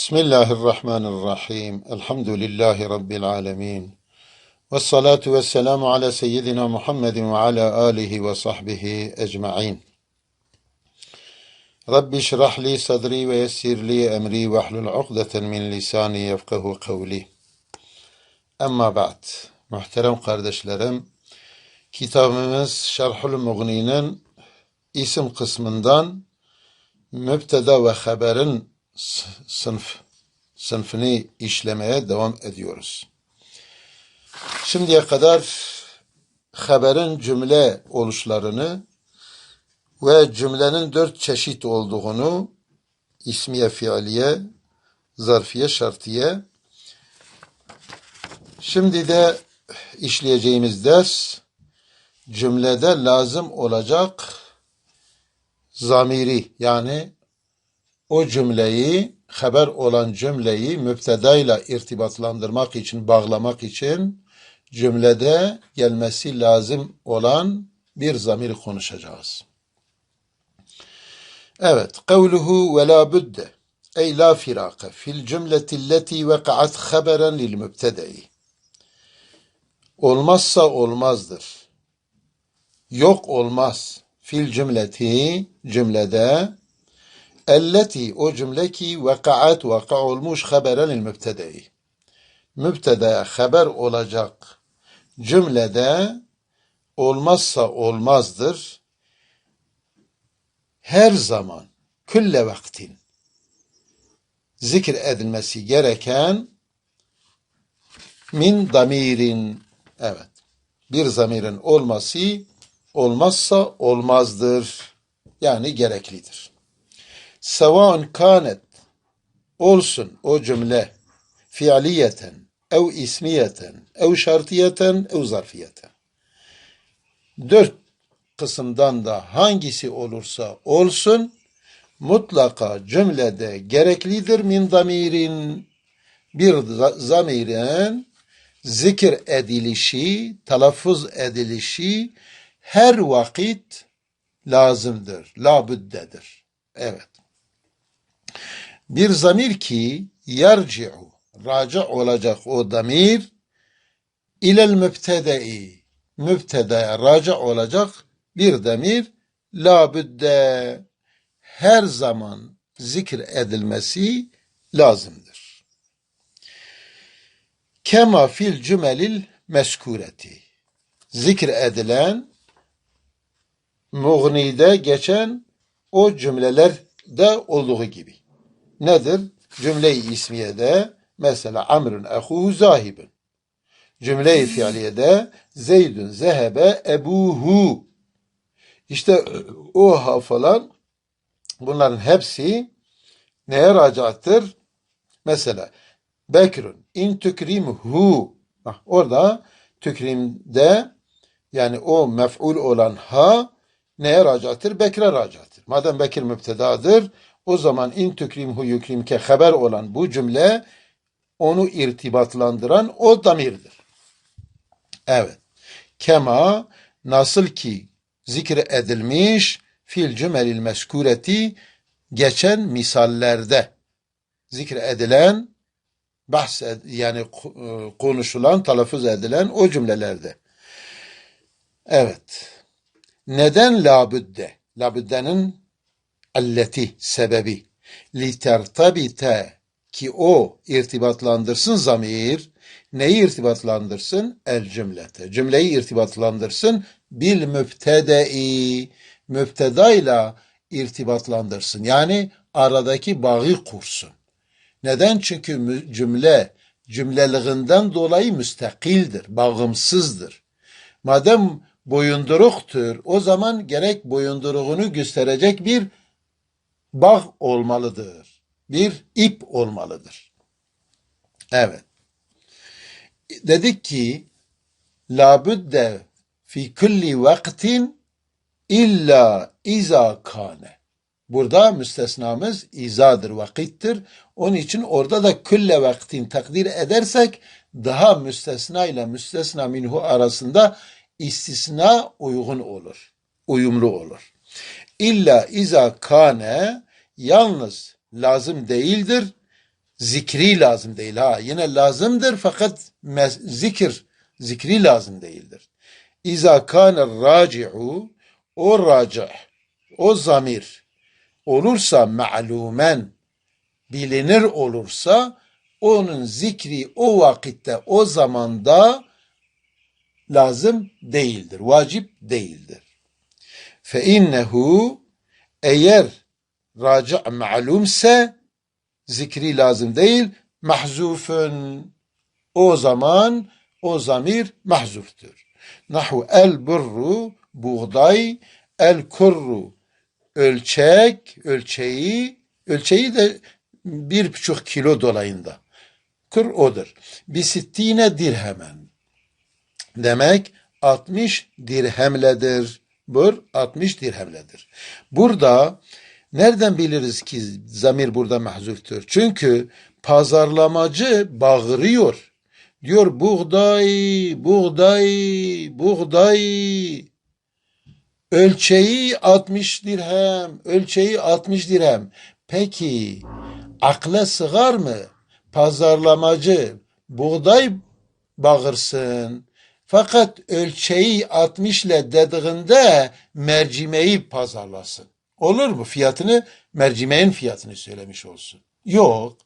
بسم الله الرحمن الرحيم. الحمد لله رب العالمين. والصلاة والسلام على سيدنا محمد وعلى آله وصحبه أجمعين. رب اشرح لي صدري ويسر لي أمري واحلل عقدة من لساني يفقه قولي. أما بعد محترم قردش kardeşlerim كتاب Şerhül Muğni'nin isim اسم mübteda مبتدا وخبرن sınıf sınıfını işlemeye devam ediyoruz. Şimdiye kadar haberin cümle oluşlarını ve cümlenin dört çeşit olduğunu ismiye, fiiliye, zarfiye, şartiye. Şimdi de işleyeceğimiz ders cümlede lazım olacak zamiri yani o cümleyi, haber olan cümleyi müptedayla irtibatlandırmak için, bağlamak için cümlede gelmesi lazım olan bir zamir konuşacağız. Evet, kavluhu ve la budde ey la firaka fil cümleti leti vekaat haberen lil mübtedei. Olmazsa olmazdır. Yok olmaz. Fil cümleti cümlede Elleti o cümle ki vekaat vaka olmuş haberen il mübtedei. Mübtedaya haber olacak cümlede olmazsa olmazdır. Her zaman külle vaktin zikir edilmesi gereken min damirin evet bir zamirin olması olmazsa olmazdır. Yani gereklidir. Sevaun kanet olsun o cümle fiiliyeten ev ismiyeten ev şartiyeten ev zarfiyeten. Dört kısımdan da hangisi olursa olsun mutlaka cümlede gereklidir min damirin bir zamirin zikir edilişi, telaffuz edilişi her vakit lazımdır, labüddedir. Evet. Bir zamir ki yerci'u, raca olacak o damir ilel mübtedei, mübtedaya raca olacak bir demir labüdde her zaman zikir edilmesi lazımdır. Kema fil cümelil meskureti. Zikir edilen Muğni'de geçen o cümlelerde olduğu gibi. Nedir? Cümle-i ismiyede mesela Amr'ın ehuhu zahibun. Cümle-i fiiliyede Zeydün zehebe ebuhu. İşte o ha falan bunların hepsi neye racattır? Mesela Bekirun in tükrimhu. Bak orada tükrimde yani o mef'ul olan ha neye racattır? Bekir'e racattır. Madem Bekir müptedadır, o zaman in tükrimhu yükrimke haber olan bu cümle onu irtibatlandıran o damirdir. Evet. Kema nasıl ki zikir edilmiş fil cümelil meskureti geçen misallerde zikir edilen bahs yani konuşulan, telaffuz edilen o cümlelerde. Evet. Neden labüdde? Labüddenin alleti sebebi. li tertabite ki o irtibatlandırsın zamir neyi irtibatlandırsın? El cümlete. Cümleyi irtibatlandırsın bil mübtedei mübtedayla irtibatlandırsın. Yani aradaki bağı kursun. Neden? Çünkü cümle cümleliğinden dolayı müstakildir bağımsızdır. Madem boyunduruktur o zaman gerek boyunduruğunu gösterecek bir bağ olmalıdır. Bir ip olmalıdır. Evet. Dedik ki labudde fi kulli vaktin illa iza kane. Burada müstesnamız izadır, vakittir. Onun için orada da külle vaktin takdir edersek daha müstesna ile müstesna minhu arasında istisna uygun olur. Uyumlu olur. İlla iza kane yalnız lazım değildir. Zikri lazım değil ha. Yine lazımdır fakat zikir, zikri lazım değildir. İza kana raci'u o racih, o zamir olursa ma'lumen bilinir olursa onun zikri o vakitte o zamanda lazım değildir. Vacip değildir. Fe innehu eğer raci' ma'lumse zikri lazım değil mahzufun o zaman o zamir mahzuftur. Nahu el burru buğday el kurru ölçek ölçeği ölçeği de bir buçuk kilo dolayında. Kur odur. Bisittine dirhemen. Demek 60 dirhemledir. Bur 60 dirhemledir. Burada nereden biliriz ki zamir burada mahzuftur? Çünkü pazarlamacı bağırıyor. Diyor buğday, buğday, buğday. Ölçeği 60 dirhem, ölçeği 60 dirhem. Peki akla sığar mı? Pazarlamacı buğday bağırsın. Fakat ölçeği 60 ile dediğinde mercimeği pazarlasın. Olur mu? Fiyatını mercimeğin fiyatını söylemiş olsun. Yok.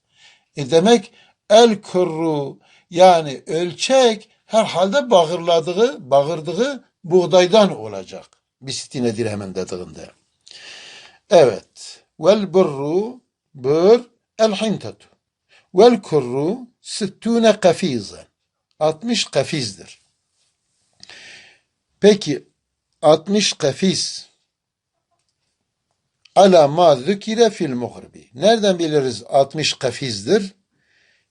E demek el kurru yani ölçek herhalde bağırladığı, bağırdığı buğdaydan olacak. Bisitine dirhemen dediğinde. Evet. Vel burru bur el hintatu. Vel kurru sittune kafizan. 60 kafizdir. Peki 60 kafiz ala ma zükire fil mughribi. Nereden biliriz 60 kafizdir?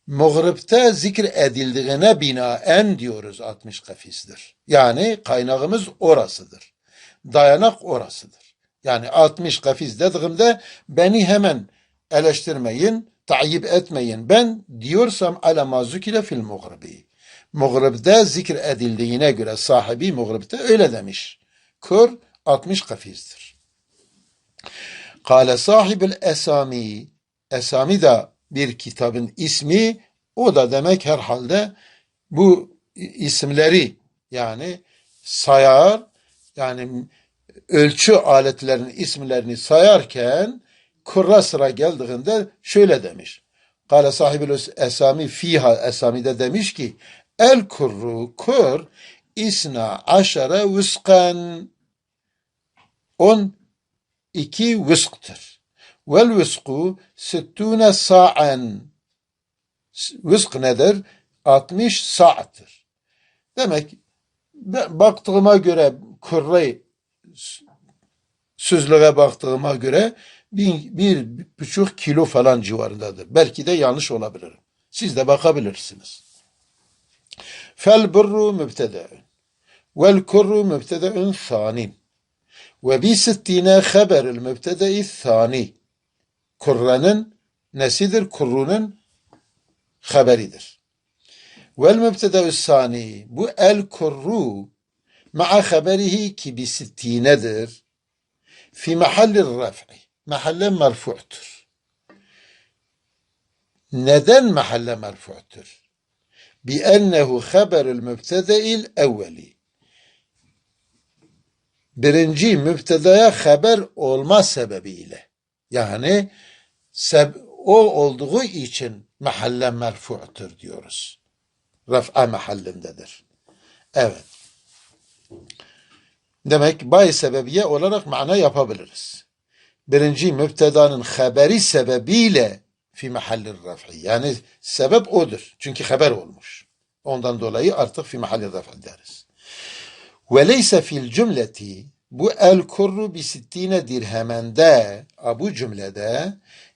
Muğribte zikir edildiğine binaen diyoruz 60 kafizdir. Yani kaynağımız orasıdır. Dayanak orasıdır. Yani 60 kafiz dediğimde beni hemen eleştirmeyin, tayyip etmeyin. Ben diyorsam ala ma zükire fil mughribi. Muğribde zikir edildiğine göre sahibi Muğrib'de öyle demiş. Kur 60 kafizdir. Kale sahibül esami. Esami de bir kitabın ismi. O da demek herhalde bu isimleri yani sayar yani ölçü aletlerinin isimlerini sayarken kurra sıra geldiğinde şöyle demiş. Kale sahibül esami fiha esamide demiş ki El kurru kur isna aşara vüskan on iki vısktır. Vel vüsku sittune sa'an vısk nedir? 60 sa'tır. Demek baktığıma göre kurre sözlüğe baktığıma göre bir, bir buçuk kilo falan civarındadır. Belki de yanlış olabilir. Siz de bakabilirsiniz. فالبر مبتدا والكر مبتدا ثان وبستين خبر المبتدا الثاني كرن نسيدر كرون خبريدر والمبتدا الثاني بو الكرو مع خبره كي بستين در في محل الرفع محل مرفوع تر. ندن محل مرفوع تر. بأنه خبر المبتدأ الأولي birinci müptedaya haber olma sebebiyle yani seb o olduğu için mahalle merfu'tur diyoruz. Raf'a mahallindedir. Evet. Demek bay sebebiye olarak mana yapabiliriz. Birinci müptedanın haberi sebebiyle fi mahallir raf'i. Yani sebep odur. Çünkü haber olmuş. Ondan dolayı artık fi mahallir raf'i deriz. Ve leyse fil cümleti bu el kurru bi sittine dirhemende bu cümlede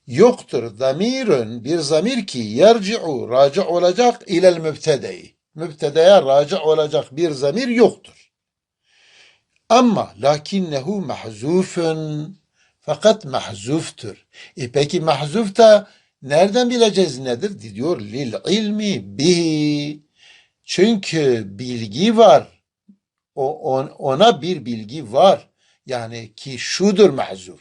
yoktur damirün bir zamir ki yerci'u raci olacak ilel mübtedeyi. Mübtedeye raci olacak bir zamir yoktur. Ama lakinnehu mahzufun fakat mahzuftur. E peki mahzuf da nereden bileceğiz nedir? Diyor lil ilmi bihi. Çünkü bilgi var. O, on, ona bir bilgi var. Yani ki şudur mahzuf.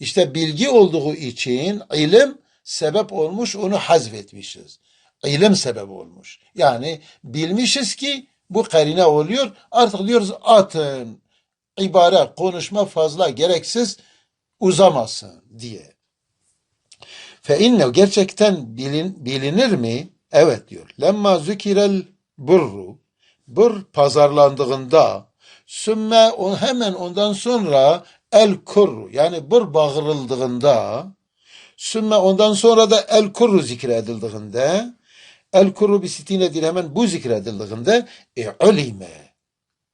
İşte bilgi olduğu için ilim sebep olmuş onu hazfetmişiz. İlim sebep olmuş. Yani bilmişiz ki bu karine oluyor. Artık diyoruz atın. ibare, konuşma fazla gereksiz uzamasın diye. Fe inne gerçekten bilin, bilinir mi? Evet diyor. Lemma zükirel burru bur pazarlandığında sümme on, hemen ondan sonra el kurru yani bur bağırıldığında sümme ondan sonra da el kurru zikredildiğinde el kurru bi sitine değil hemen bu zikredildiğinde e ulime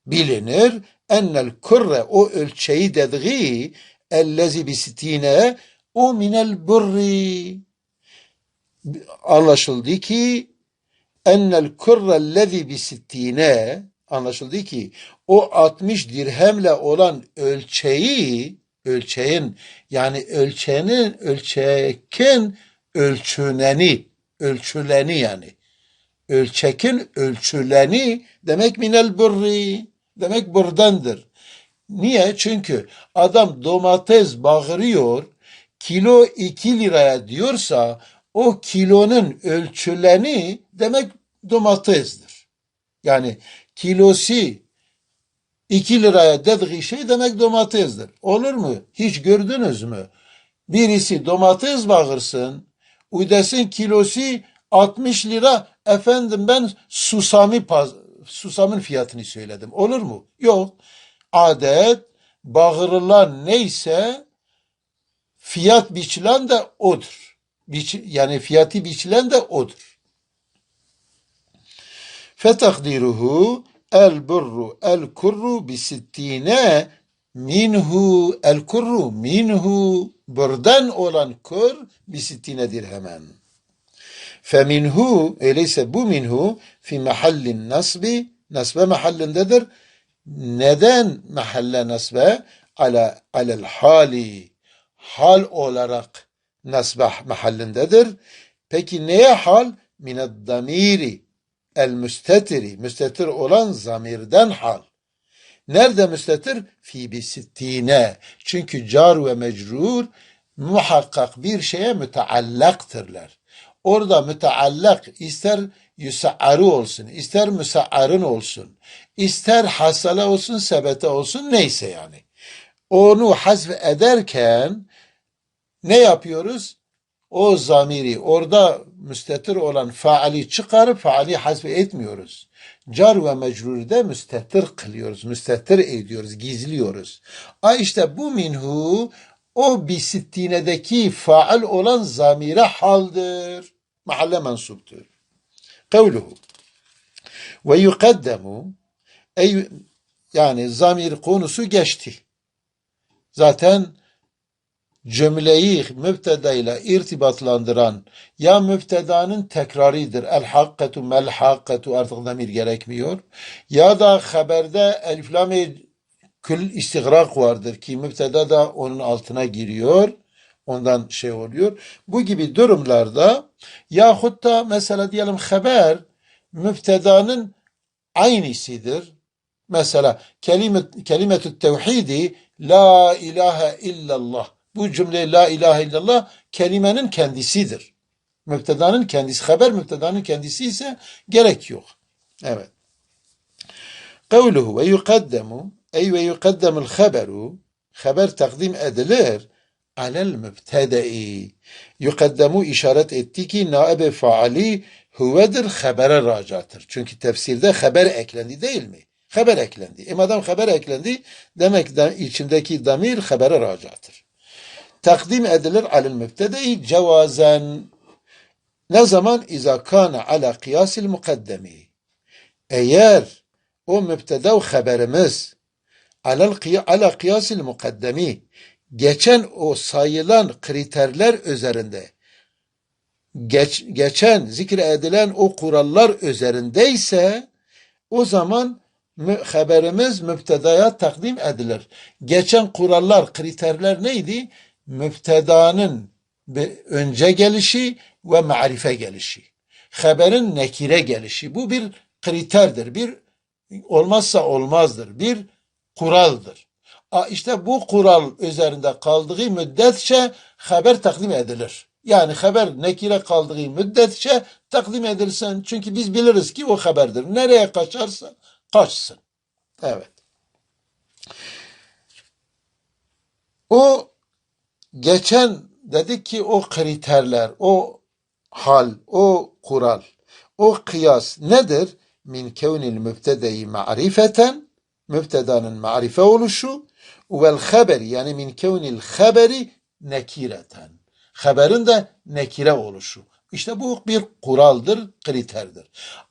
bilinir ennel kurre o ölçeği dediği ellezi bi sitine o minel burri anlaşıldı ki ennel kurrellezi bi sittine anlaşıldı ki o 60 dirhemle olan ölçeği ölçeğin yani ölçenin ölçekin ölçüneni ölçüleni yani ölçekin ölçüleni demek minel burri demek buradandır. Niye? Çünkü adam domates bağırıyor kilo 2 liraya diyorsa o kilonun ölçüleni demek domatesdir. Yani kilosu 2 liraya dediği şey demek domatesdir. Olur mu? Hiç gördünüz mü? Birisi domates bağırsın, udesin kilosu 60 lira, efendim ben susami susamın fiyatını söyledim. Olur mu? Yok. Adet bağırılan neyse fiyat biçilen de odur. Biç, yani fiyatı biçilen de odur. Fetakdiruhu el burru el kurru bi sittine minhu el kurru minhu buradan olan kur bi sittine dirhemen. Feminhu öyleyse bu minhu fi mahallin nasbi nasbe mahallindedir. Neden mahalle nasbe? Ala alel hali hal olarak nasbah mahallindedir. Peki neye hal? Mined damiri el müstetiri. Müstetir olan zamirden hal. Nerede müstetir? Fi bisittine. Çünkü car ve mecrur muhakkak bir şeye müteallaktırlar. Orada müteallak ister yüsa'arı olsun, ister müsa'arın olsun, ister hasale olsun, sebete olsun, neyse yani. Onu hazf ederken ne yapıyoruz? O zamiri orada müstetir olan faali çıkarıp faali hasf etmiyoruz. Car ve mecrurde müstetir kılıyoruz, müstetir ediyoruz, gizliyoruz. A işte bu minhu o bisittinedeki faal olan zamire haldır. Mahalle mensuptur. Kavluhu ve yukaddemu yani zamir konusu geçti. Zaten cümleyi mübteda ile irtibatlandıran ya mübtedanın tekraridir. El hakketu mel hakketu artık zamir gerekmiyor. Ya da haberde elif kül istigrak vardır ki mübteda da onun altına giriyor. Ondan şey oluyor. Bu gibi durumlarda yahut da mesela diyelim haber mübtedanın aynısıdır. Mesela kelimet, kelimetü tevhidi la ilahe illallah bu cümle la ilahe illallah kelimenin kendisidir. Müptedanın kendisi, haber müptedanın kendisi ise gerek yok. Evet. Kavluhu ve yukaddemu ey ve yukaddemul haberu haber takdim edilir alel mübtedei. Yukaddemu işaret etti ki naibe faali huvedir habere racattır. Çünkü tefsirde haber eklendi değil mi? Haber eklendi. E madem haber eklendi demek de içindeki damir habere racattır takdim edilir alel mübtedei cevazen. Ne zaman? İza kana ala kıyasil mukaddemi. Eğer o mübteda haberimiz alel ala kıyasil mukaddemi geçen o sayılan kriterler üzerinde geç, geçen zikredilen o kurallar üzerindeyse o zaman haberimiz mübtedaya takdim edilir. Geçen kurallar, kriterler neydi? Müftedanın önce gelişi ve marife gelişi. Haberin nekire gelişi. Bu bir kriterdir. Bir olmazsa olmazdır. Bir kuraldır. İşte bu kural üzerinde kaldığı müddetçe haber takdim edilir. Yani haber nekire kaldığı müddetçe takdim edilsin. Çünkü biz biliriz ki o haberdir. Nereye kaçarsa kaçsın. Evet. O geçen dedik ki o kriterler, o hal, o kural, o kıyas nedir? Min kevnil mübtedeyi ma'rifeten, mübtedanın marife oluşu, vel haberi yani min kevnil haberi nekireten. Haberin de nekire oluşu. İşte bu bir kuraldır, kriterdir.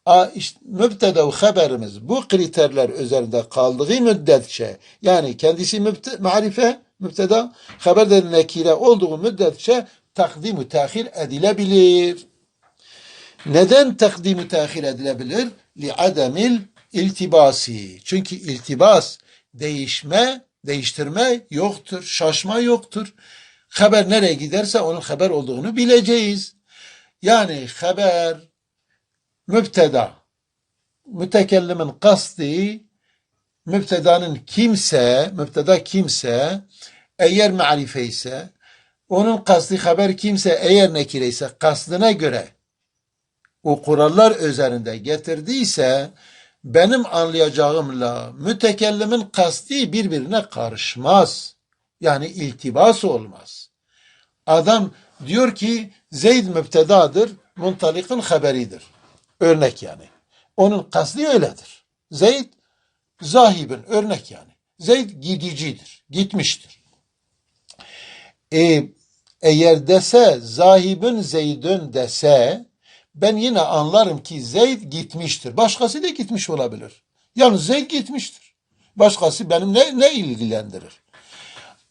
A, işte, mübteda haberimiz bu kriterler üzerinde kaldığı müddetçe yani kendisi mübte, marife, mübteda, haber de nekire olduğu müddetçe takdim tahir edilebilir. Neden takdim tahir edilebilir? Li'ademil iltibasi. Çünkü iltibas, değişme, değiştirme yoktur, şaşma yoktur. Haber nereye giderse onun haber olduğunu bileceğiz. Yani haber, mübteda, mütekellimin kasti, mübtedanın kimse, mübteda kimse, eğer marife ise, onun kasti haber kimse eğer nekire ise kastına göre o kurallar üzerinde getirdiyse benim anlayacağımla mütekellimin kasti birbirine karışmaz. Yani iltibas olmaz. Adam diyor ki Zeyd müptedadır, muntalikın haberidir. Örnek yani. Onun kasti öyledir. Zeyd zahibin örnek yani. Zeyd gidicidir, gitmiştir. E, eğer dese zahibin Zeyd'ün dese ben yine anlarım ki Zeyd gitmiştir. Başkası da gitmiş olabilir. Yani Zeyd gitmiştir. Başkası benim ne, ne ilgilendirir?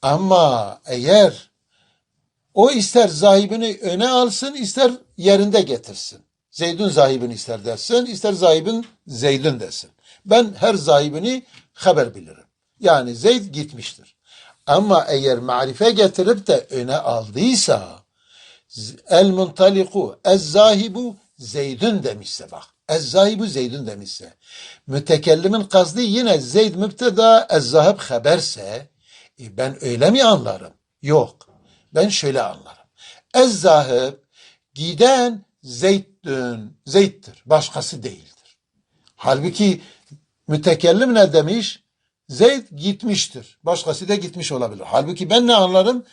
Ama eğer o ister zahibini öne alsın, ister yerinde getirsin. Zeyd'in zahibini ister dersin, ister zahibin Zeyd'in desin. Ben her zahibini haber bilirim. Yani Zeyd gitmiştir. Ama eğer marife getirip de öne aldıysa el muntaliku ez zahibu Zeydün demişse bak. Ez zahibu Zeydün demişse. Mütekellimin kazdı yine Zeyd müpteda ez zahib haberse e ben öyle mi anlarım? Yok. Ben şöyle anlarım. Ez zahib giden Zeyd'dün, Zeyd'dir. Başkası değildir. Halbuki mütekellim ne demiş? Zeyd gitmiştir. Başkası da gitmiş olabilir. Halbuki ben ne anlarım?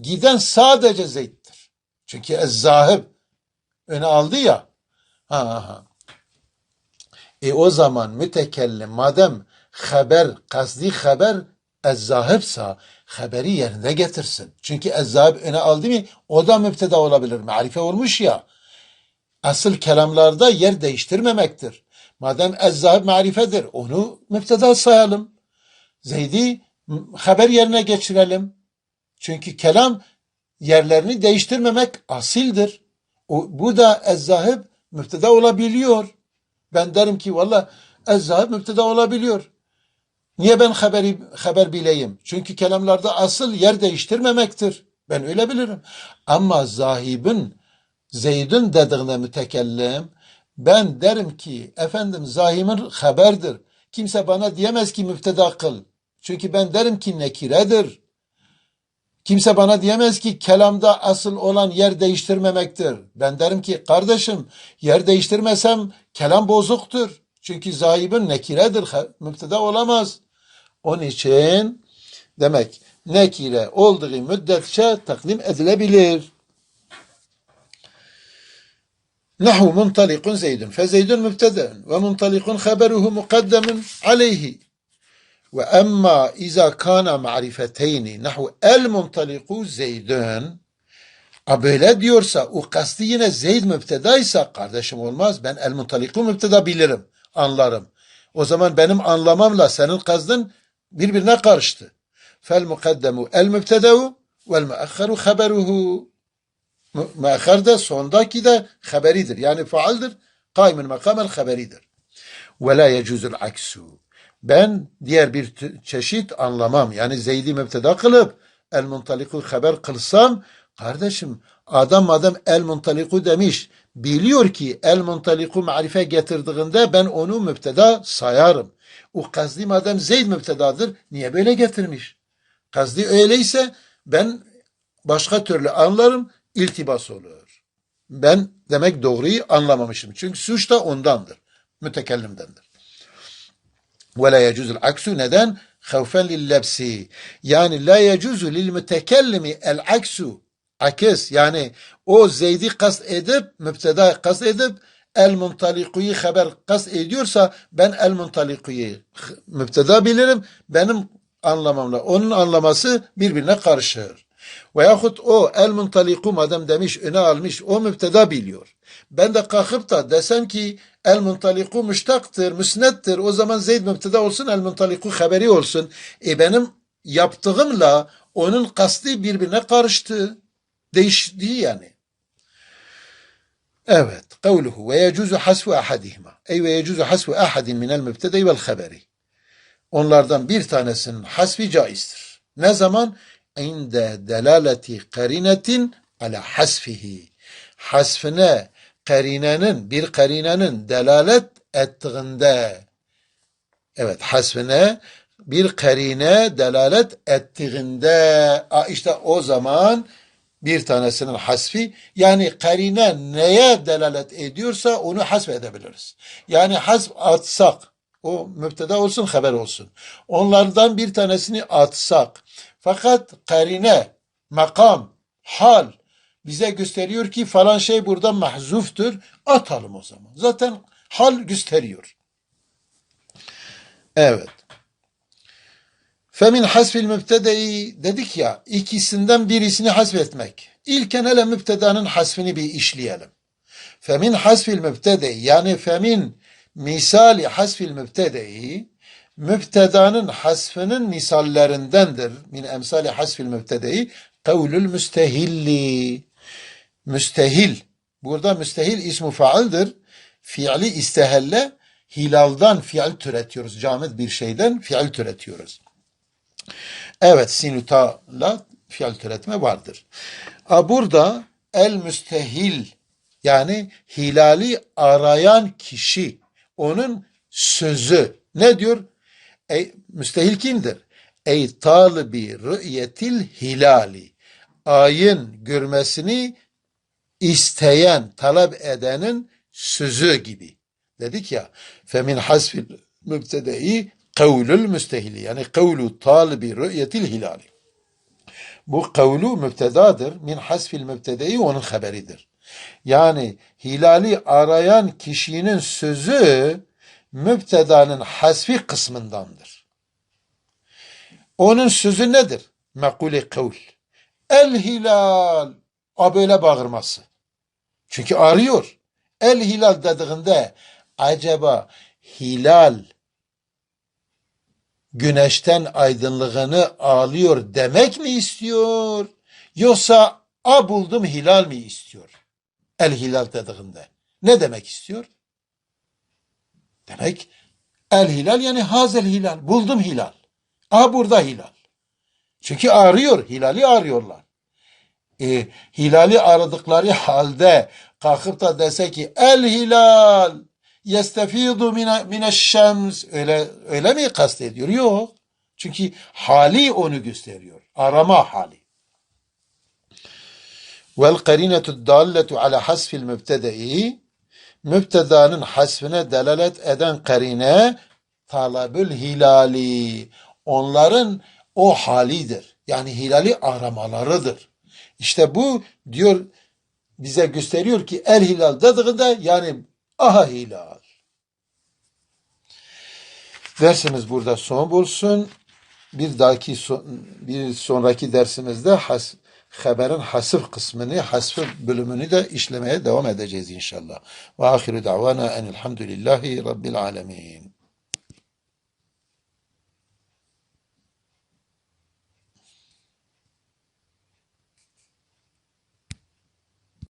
Giden sadece Zeyd'dir. Çünkü ez-zahib öne aldı ya. Ha, ha. E o zaman mütekellim madem haber, kasdi haber ez-zahibsa haberi yerine getirsin. Çünkü ez-zahib öne aldı mı o da müpteda olabilir. Marife olmuş ya. Asıl kelamlarda yer değiştirmemektir. Madem ez-zahib marifedir onu müpteda sayalım. Zeyd'i haber yerine geçirelim. Çünkü kelam yerlerini değiştirmemek asildir. O, bu da ezzahib müfteda olabiliyor. Ben derim ki valla ezzahib müfteda olabiliyor. Niye ben haberi, haber bileyim? Çünkü kelamlarda asıl yer değiştirmemektir. Ben öyle bilirim. Ama zahibin Zeyd'in dediğine mütekellim ben derim ki efendim zahimin haberdir. Kimse bana diyemez ki müfteda kıl. Çünkü ben derim ki nekiredir. Kimse bana diyemez ki kelamda asıl olan yer değiştirmemektir. Ben derim ki kardeşim yer değiştirmesem kelam bozuktur. Çünkü zahibin nekiredir, müpteda olamaz. Onun için demek nekire olduğu müddetçe takdim edilebilir. Nahu muntalikun zeydun. Fezeydun mübteden ve muntalikun haberuhu mukaddemun aleyhi. Ve emma iza kana marifeteyni nahu el muntaliku zeydün A böyle diyorsa o kastı yine Zeyd müptedaysa kardeşim olmaz. Ben el muntaliku müpteda bilirim, anlarım. O zaman benim anlamamla senin kastın birbirine karıştı. Fel mukaddemu el mübtedeu vel muakharu haberuhu. Muakhar da sondaki de haberidir. Yani faaldir. Kaimin makamel haberidir. Ve la yecuzul aksu. Ben diğer bir çeşit anlamam. Yani Zeyd'i müpteda kılıp el muntaliku haber kılsam kardeşim adam adam el muntaliku demiş. Biliyor ki el muntaliku marife getirdiğinde ben onu müpteda sayarım. O kazdi madem Zeyd müptedadır niye böyle getirmiş? Kazdi öyleyse ben başka türlü anlarım. İltibas olur. Ben demek doğruyu anlamamışım. Çünkü suç da ondandır. Mütekellimdendir. Ve la yecuzul aksu neden? Havfen lillebsi. Yani la yecuzu lil mütekellimi el aksu. Akis yani o Zeyd'i kast edip, müpteda kast edip el muntalikuyu haber kast ediyorsa ben el muntalikuyu müpteda bilirim. Benim anlamamla onun anlaması birbirine karışır. Veyahut o el muntaliku madem demiş öne almış o müpteda biliyor. Ben de kalkıp da desem ki el muntaliku müştaktır, müsnettir. O zaman Zeyd müpteda olsun el muntaliku haberi olsun. E benim yaptığımla onun kasti birbirine karıştı. Değişti yani. Evet. Kavluhu ve yecuzu hasfu ahadihima. Ey ve yecuzu hasfu ahadin minel mübtedei vel haberi. Onlardan bir tanesinin hasfi caizdir. Ne zaman? İnde delaleti karinetin ala hasfihi. Hasfine karinenin, bir karinenin delalet ettiğinde evet hasfine bir karine delalet ettiğinde işte o zaman bir tanesinin hasfi yani karine neye delalet ediyorsa onu hasf edebiliriz. Yani hasf atsak o müpteda olsun haber olsun. Onlardan bir tanesini atsak fakat karine, makam, hal bize gösteriyor ki falan şey burada mahzuftur. Atalım o zaman. Zaten hal gösteriyor. Evet. Femin hasfil mübtedeyi dedik ya ikisinden birisini hasfetmek. İlken hele mübtedanın hasfini bir işleyelim. Femin hasfil mübtedeyi yani femin misali hasfil mübtedeyi mübtedanın hasfının misallerindendir. Min emsali hasfil mübtedeyi kavlül müstehilli. Müstehil. Burada müstehil ismu faaldir. Fiili istehelle hilaldan fiil türetiyoruz. Camid bir şeyden fiil türetiyoruz. Evet sinutala fiil türetme vardır. A burada el müstehil yani hilali arayan kişi onun sözü ne diyor? Ey, müstehil kimdir? Ey talibi rü'yetil hilali ayın görmesini isteyen, talep edenin sözü gibi. Dedik ya femin hasfil mübtedeyi kavlül müstehili yani kavlu talibi rü'yetil hilali. Bu kavlu mübtedadır. Min hasfil mübtedeyi onun haberidir. Yani hilali arayan kişinin sözü mübtedanın hasfi kısmındandır. Onun sözü nedir? Mekule kavl. El hilal. O böyle bağırması. Çünkü arıyor. El hilal dediğinde acaba hilal güneşten aydınlığını alıyor demek mi istiyor? Yoksa a buldum hilal mi istiyor? El hilal dediğinde. Ne demek istiyor? Demek el hilal yani hazel hilal. Buldum hilal. A burada hilal. Çünkü arıyor. Hilali arıyorlar. E, hilali aradıkları halde kalkıp da dese ki el hilal yestefidu mine şems öyle öyle mi kastediyor? Yok. Çünkü hali onu gösteriyor. Arama hali. Vel karinetu dalletu ala hasfil mübtede'i mübtedanın hasfine delalet eden karine talabül hilali. Onların o halidir. Yani hilali aramalarıdır. İşte bu diyor bize gösteriyor ki el hilal dediğinde yani aha hilal. Dersimiz burada son bulsun. Bir dahaki bir sonraki dersimizde has, haberin hasıf kısmını, hasf bölümünü de işlemeye devam edeceğiz inşallah. Ve ahiru davana enelhamdülillahi rabbil alemin.